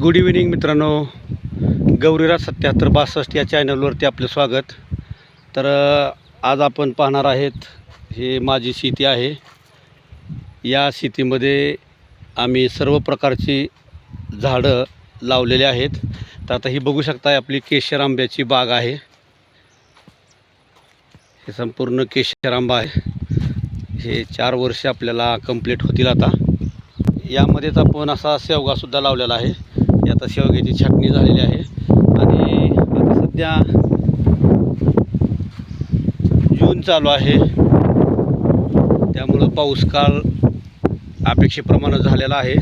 Good evening मित्रांनो. गौरीराज सत्याहत्तर बासष्ट या चॅनलवरती आपलं स्वागत. तर आज आपण पाहणार आहेत हे माझी शेती आहे. या शेतीमध्ये आम्ही सर्व प्रकारची झाडं लावलेली आहेत. तर आता ही बघू शकता आपली केशर आंब्याची बाग आहे. हे संपूर्ण केशर आंबा आहे. हे चार वर्ष आपल्याला कंप्लीट होतील आता. यामध्येच आपण असा शेवगासुद्धा लावलेला आहे. आता शेवग्याची छाटणी झालेली आहे. आणि आता सध्या जून चालू आहे. त्यामुळं पाऊस काळ अपेक्षेप्रमाणे झालेला आहे.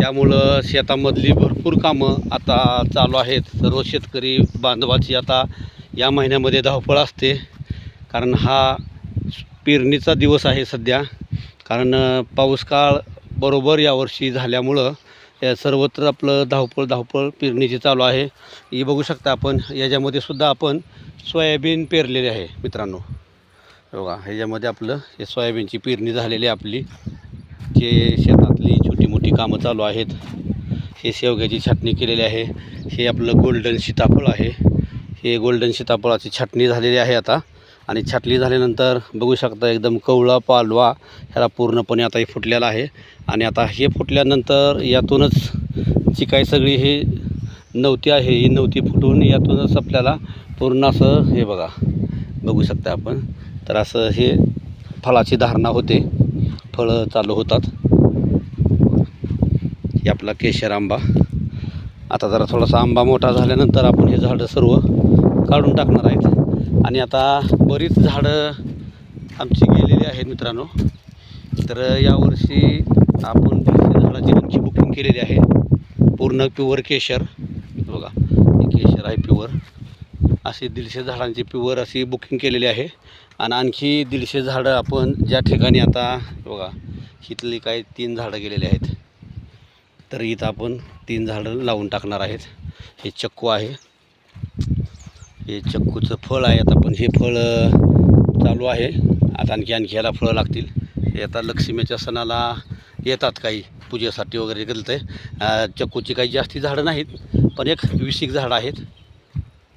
त्यामुळं शेतामधली भरपूर कामं आता चालू आहेत. सर्व शेतकरी बांधवाची आता या महिन्यामध्ये धावपळ असते. कारण हा पेरणीचा दिवस आहे सध्या. कारण पाऊस काळ बरोबर यावर्षी झाल्यामुळं या सर्वत्र आपलं धावपळ धावपळ पेरणीची चालू आहे. ही बघू शकता आपण याच्यामध्ये सुद्धा आपण सोयाबीन पेरलेले आहे मित्रांनो. बघा ह्याच्यामध्ये आपलं हे सोयाबीनची पेरणी झालेली आहे आपली. जे शेतातली छोटी मोठी कामं चालू आहेत हे शेवग्याची छाटणी केलेली आहे. हे आपलं गोल्डन सीताफळ आहे. हे गोल्डन सीताफळाची छाटणी झालेली आहे आता. आणि छाटणी झाल्यानंतर बघू शकता एकदम कवळा पालवा ह्याला पूर्णपणे आता हे फुटलेला आहे. आणि आता हे फुटल्यानंतर यातूनच जी काही सगळी ही नवती आहे ही नवती फुटून यातूनच आपल्याला पूर्ण असं हे बघा बघू शकता आपण. तर असं हे फळाची धारणा होते. फळं चालू होतात. हे आपला केशर आंबा. आता जरा थोडासा आंबा मोठा झाल्यानंतर आपण हे झाडं सर्व काढून टाकणार आहेत. आणि आता बरीच झाडं आमची गेलेली आहेत मित्रांनो. तर यावर्षी आपण दीडशे झाडाची आमची बुकिंग केलेली आहे. पूर्ण प्युअर केशर. बघा केशर आहे प्युअर अशी दीडशे झाडांची प्युअर अशी बुकिंग केलेली आहे. आणि आणखी दीडशे झाडं आपण ज्या ठिकाणी आता बघा इथली काही तीन झाडं गेलेली आहेत. तर इथं आपण तीन झाडं लावून टाकणार आहेत. हे चक्कू आहे. हे चक्कूचं फळ आहे आता पण हे फळ चालू आहे. आता आणखी आणखी याला फळं लागतील. हे आता लक्ष्मीच्या सणाला येतात काही पूजेसाठी वगैरे गेलं आहे चक्कूची काही जास्ती झाडं नाहीत पण एक विशिक झाडं आहेत.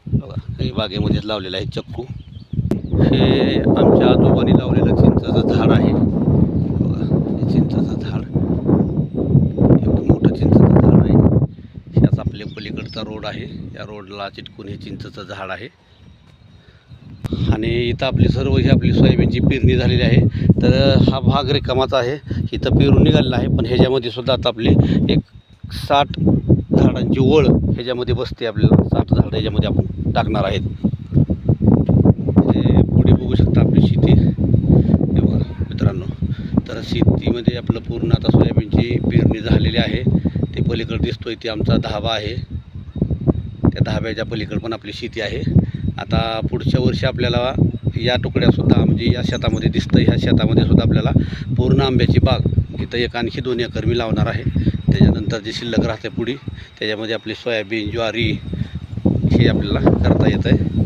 बघा हे बागेमध्येच लावलेलं आहे चक्कू. हे आमच्या आजोबांनी लावलेलं चिंचाचं झाड आहे बघा हे चिंचाचं झाड एवढं मोठं चिंचेचं झाड आहे ह्याच आपल्या पलीकडचा रोड आहे. या रोडला चिटकून हे चिंचेचं झाड आहे. आणि इथं आपली सर्व ही आपली सोयाबीनची पेरणी झालेली आहे. तर हा भाग रिकामाचा आहे. इथं पेरून निघालेला आहे. पण ह्याच्यामध्ये सुद्धा आता आपली एक साठ झाडांची ओळ ह्याच्यामध्ये बसते आपल्याला साठ झाडं ह्याच्यामध्ये आपण टाकणार आहेत. पुढे बघू शकता आपली शेती. बघा मित्रांनो. तर शेतीमध्ये आपलं पूर्ण आता सोयाबीनची पेरणी झालेली आहे. ते पलीकडे दिसतोय ते आमचा धाबा आहे. त्या धाब्याच्या पलीकडं पण आपली शेती आहे. आता पुढच्या वर्षी आपल्याला या तुकड्यासुद्धा म्हणजे या शेतामध्ये दिसतं. ह्या शेतामध्ये सुद्धा आपल्याला पूर्ण आंब्याची बाग इथं एक आणखी दोन एकर मी लावणार आहे. त्याच्यानंतर जे शिल्लक राहते पुढे त्याच्यामध्ये आपली सोयाबीन ज्वारी हे आपल्याला करता येतं आहे.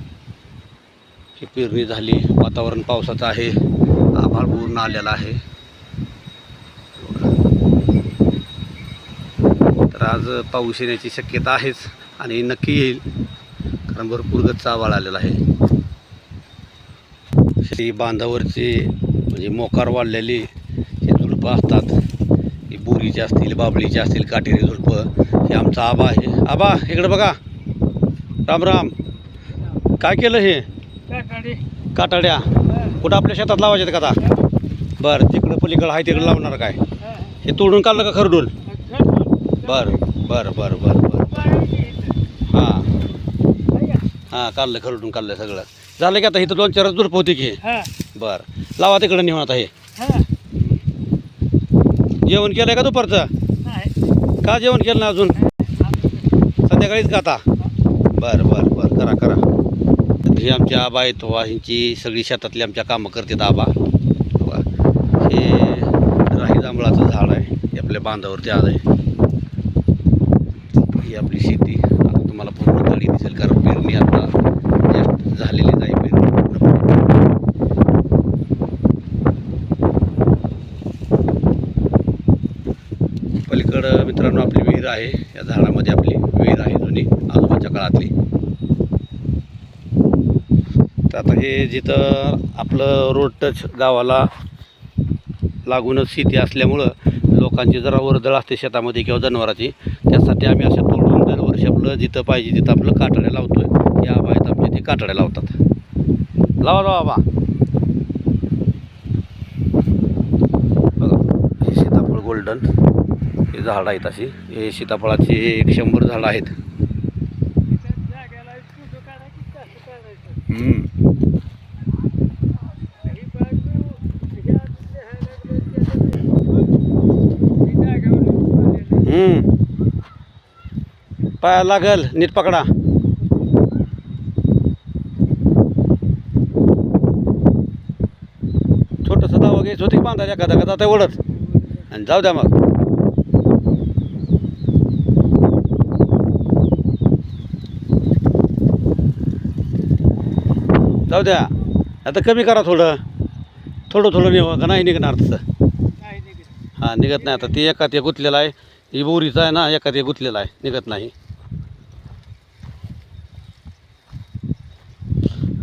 ही पेरणी झाली. वातावरण पावसाचं आहे. आभाळ पूर्ण आलेला आहे. तर आज पाऊस येण्याची शक्यता आहेच. आणि नक्की येईल. कारण भरपूर गच्चा आवाळ आलेला आहे. ही बांधावरची म्हणजे मोकार वाढलेली ही झुडपं असतात. ही बोरीची असतील बाबळीची असतील काटेरी झुडपं हे आमचा आबा आहे. आबा इकडे बघा. राम राम. काय केलं हे? काटाड्या. कुठं आपल्या शेतात लावायच्यात का आता? बरं तिकडं पलीकडं आहे तिकडं लावणार काय? हे. तोडून काढलं का खरडून. बरं बरं बरं बरं हां हां काढलं खरडून काढलं सगळं. झालं की आता इथं दोन चार झुडपं होती की. बरं. लावा तिकडं नेऊन आता हे. जेवण केलं का दुपारचं? का जेवण केलं ना अजून? संध्याकाळीच का आता? बरं बरं बरं. करा करा. हे आमच्या आबा आहेत वा ह्यांची सगळी शेतातली आमच्या कामं करतात आबा. वा. हे राही जांभळाचं झाड आहे हे आपल्या बांधावरती आज आहे ही आपली शेती आता तुम्हाला पूर्ण तळी दिसेल कारण पेरणी आता जास्त झालेलीच आहे पेरणी पूर्णपणे. मित्रांनो आपली विहीर आहे. या झाडामध्ये आपली विहीर आहे जुनी आजोबाच्या काळातली. तर आता हे जिथं आपलं रोड टच गावाला लागूनच शेती असल्यामुळं लोकांची जरा वर्दळ असते शेतामध्ये किंवा जनावराची. त्यासाठी आम्ही असं तोडून दरवर्षी आपलं जिथं पाहिजे तिथं आपलं काटाड्या आहे या बाहेर आमच्या ते काटाड्या लावतात. लावा लावा बा. बघा हे सीताफळ गोल्डन हे झाडं आहेत अशी. हे सीताफळाची एक शंभर झाडं आहेत. पाया लागल नीट पकडा. छोटंसं धाव घ्यायचं होती बांधायला एखादा एखादा आता ओढत आणि जाऊ द्या मग. जाऊ द्या आता कमी करा थोडं. थोडं थोडं निघ का नाही निघणार तसं? हां निघत नाही. आता ते एकात एक गुंतलेलं आहे. ही बोरीचं आहे ना एकात एक गुंतलेलं आहे. निघत नाही.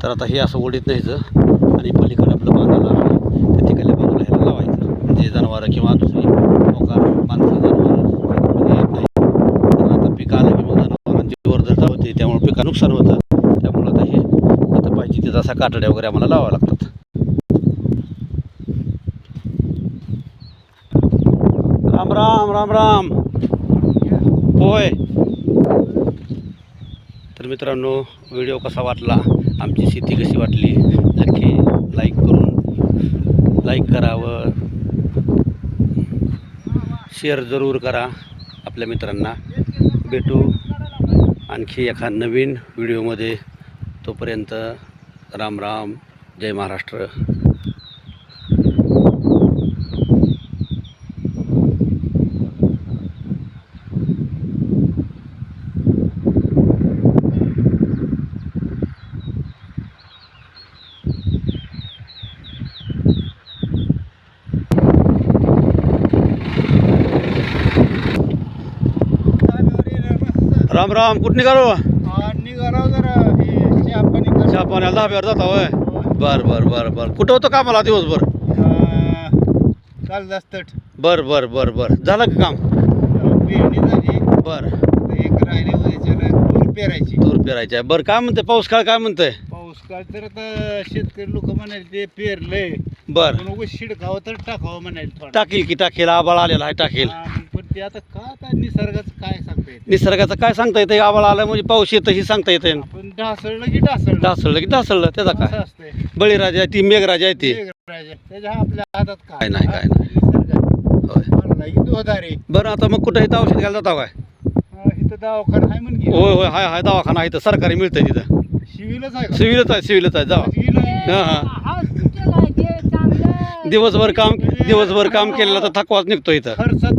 तर आता हे असं ओढीत न्यायचं आणि पलीकडे आपलं बांधायला त्या तिकडल्या बाजूला ह्याला लावायचं. म्हणजे जनावरं किंवा दुसरी मोकार माणसं जनावरं. येत नाही. तर आता पीक आलं की मग जनावरांची वर्धता होते त्यामुळे पिका नुकसान होतं. थोडासा कातड्या वगैरे आम्हाला लावावं लागतात. राम राम राम राम. होय. तर मित्रांनो व्हिडिओ कसा वाटला? आमची शेती कशी वाटली? नक्की लाईक करून लाईक करा व शेअर जरूर करा आपल्या मित्रांना. भेटू आणखी एका नवीन व्हिडिओमध्ये तोपर्यंत राम राम जय महाराष्ट्र. राम राम कुठं निघालो? निघालो जरा. चहा पाण्याला धाब्यावर जाता होय. बर बर बर बर. कुठं होतं कामाला दिवसभर? काल जास्त बर बर बर बर. झालं का काम? पेरणी झाली. बर. आता एक राहिले उद्याच्याला तूर पेरायची. तूर पेरायचं आहे. बरं काय म्हणते पाऊस काळ काय म्हणतंय? पाऊस काळ तर आता शेतकरी लोक म्हणाले ते पेरलंय. बर. पण उगाच शिडकावं तर टाकावं म्हणाले थोडं. टाकील की टाकील. आबाळ आलेला आहे टाकील. हा, ते आता का आता निसर्गाचं काय सांगता येत निसर्गाचं काय सांगता येतं आबाळ आलं म्हणजे पाऊस येतं ही सांगता येतं आपण ढासळलं की ढासळलं. ढासळलं की ढासळलं त्याचा काय? असतंय. बळीराजा आहे ती मेघराजा आहे ती. मेघराजा. त्याच्या आपल्या हातात काय? काय नाही, काय नाही. होय. दोधारे. बरं आता मग कुठं इथं औषध घ्यायला जाता काय? हा, इथं दवाखाना आहे म्हण होय होय हाय हाय दवाखाना आहे इथं. सरकारी मिळतंय तिथं. शिविलच आहे का? सिव्हिलच आहे सिव्हिलच आहे. जावा. शिविल आहे. हां हां. दिवसभर काम दिवसभर काम केलेलं तर थकवाच निघतो इथं. खर्चात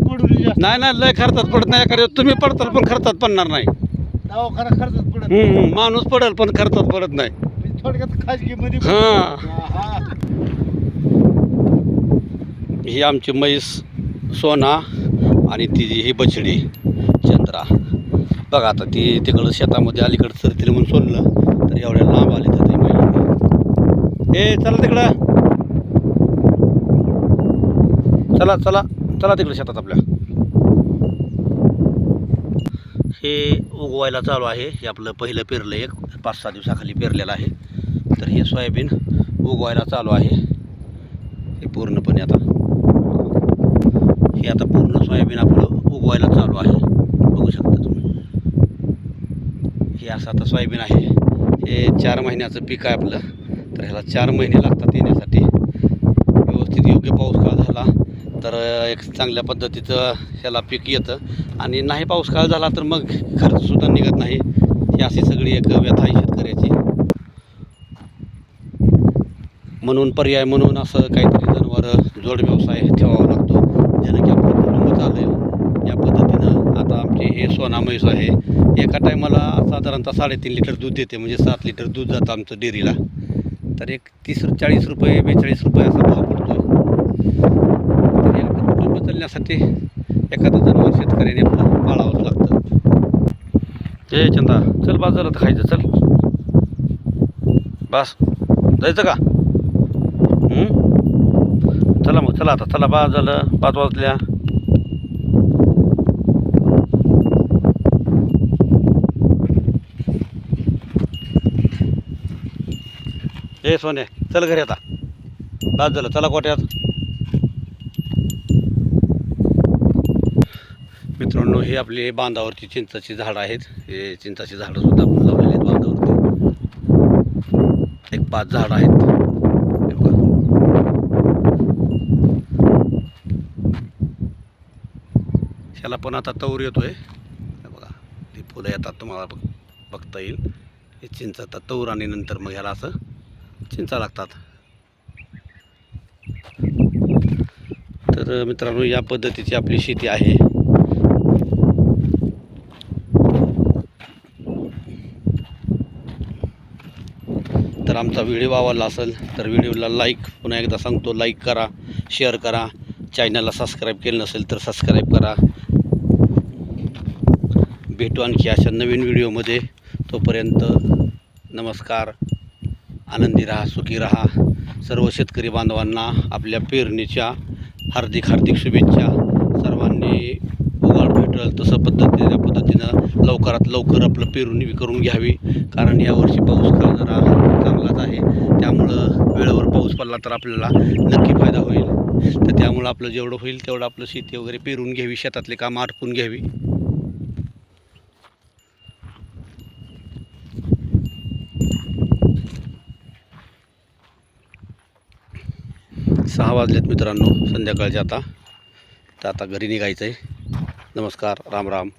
जास्त. नाही नाही लय खर्चात पडत नाही एखाद्या तुम्ही पडताल पण खर्चात पडणार नाही. दवाखाना पडत हम्म, हम्म. माणूस पडेल पण खर्चात पडत नाही. म्हणजे थोडक्यात खाजगी मध्ये हां ही. आमची म्हैस सोना आणि तिची ही बछडी चंद्रा. बघा आता ती तिकडं शेतामध्ये अलीकडं सरतील म्हणून सोडलं तर एवढ्या लांब आले तर ते बैल ए चला तिकडं. चला चला चला तिकडं शेतात आपल्या. हे उगवायला चालू आहे. हे आपलं पहिलं पेरलं एक पाच सहा दिवसाखाली पेरलेलं आहे. तर हे सोयाबीन उगवायला चालू आहे. हे पूर्णपणे आता. हे आता पूर्ण सोयाबीन आपलं उगवायला चालू आहे. बघू शकता तुम्ही. हे असं आता सोयाबीन आहे. हे चार महिन्याचं पीक आहे आपलं. तर ह्याला चार महिने लागतात येण्यासाठी. व्यवस्थित योग्य पाऊस काळ झाला तर एक चांगल्या पद्धतीचं ह्याला पीक येतं. आणि नाही पाऊस काळ झाला तर मग खर्चसुद्धा निघत नाही. ही अशी सगळी एक व्यथा आहे शेतकऱ्याची. म्हणून पर्याय म्हणून असं काहीतरी जनावरं जोड व्यवसाय ठेवावा लागतो. ज्यानं की आपलं कुटुंब चालेल. या पद्धतीनं आता आमची हे सोना म्हैस आहे. एका टायमाला साधारणतः साडेतीन लिटर दूध देते. म्हणजे सात लिटर दूध जातं आमचं डेअरीला. तर एक तीस चाळीस रुपये बेचाळीस रुपये असा भाव पडतो. तर या आपलं कुटुंब चालण्यासाठी एखादं जनावर शेतकऱ्याने आपलं पाळावंच लागतं. ते चंदा चल बास झालं तर खायचं चल. बस. जायचं का? चला मग चला आता चला बास झालं पाच वाजल्या. ए सोने चल घरी आता. बास झालं चला कोट्यात. मित्रांनो हे आपले बांधावरची चिंचाची झाडं आहेत. हे चिंचाची झाडं सुद्धा आपण लावलेली आहेत बांधावरती. एक पाच झाडं आहेत. त्याला बघा. ह्याला पण आता तौर येतोय. बघा. ती फुलं येतात तुम्हाला बघ बघता येईल. हे चिंच आता तौर आणि नंतर मग ह्याला असं चिंचा लागतात. तर मित्रांनो या पद्धतीची आपली शेती आहे. तर आमचा व्हिडिओ आवडला असेल तर व्हिडिओला लाईक पुन्हा एकदा सांगतो लाईक करा शेअर करा. चॅनलला सबस्क्राईब केलं नसेल तर सबस्क्राईब करा. भेटू आणखी अशा नवीन व्हिडिओमध्ये तोपर्यंत नमस्कार. आनंदी राहा सुखी राहा. सर्व शेतकरी बांधवांना आपल्या पेरणीच्या हार्दिक हार्दिक शुभेच्छा. सर्वांनी भेटल तसं पद्धतीने त्या पद्धतीनं लवकरात लवकर आपलं पेरणी करून घ्यावी. कारण यावर्षी पाऊस काळ जरा चांगलाच आहे. त्यामुळं वेळेवर पाऊस पडला तर आपल्याला नक्की फायदा होईल. तर त्यामुळं आपलं जेवढं होईल तेवढं आपलं शेती वगैरे पेरून घ्यावी शेतातले कामं आटपून घ्यावी. सहा वाजलेत मित्रांनो संध्याकाळचे आता. तर आता घरी निघायचं आहे नमस्कार राम राम.